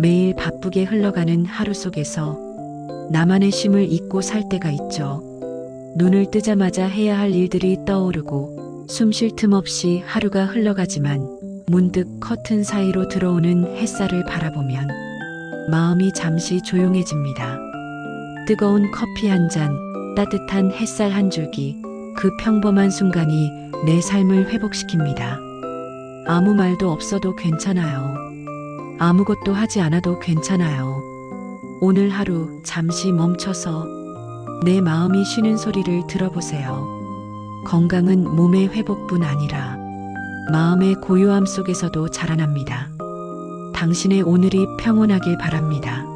매일 바쁘게 흘러가는 하루 속에서 나만의 쉼을 잊고 살 때가 있죠. 눈을 뜨자마자 해야 할 일들이 떠오르고 숨 쉴 틈 없이 하루가 흘러가지만 문득 커튼 사이로 들어오는 햇살을 바라보면 마음이 잠시 조용해집니다. 뜨거운 커피 한 잔, 따뜻한 햇살 한 줄기, 그 평범한 순간이 내 삶을 회복시킵니다. 아무 말도 없어도 괜찮아요. 아무것도 하지 않아도 괜찮아요. 오늘 하루 잠시 멈춰서 내 마음이 쉬는 소리를 들어보세요. 건강은 몸의 회복뿐 아니라 마음의 고요함 속에서도 자라납니다. 당신의 오늘이 평온하길 바랍니다.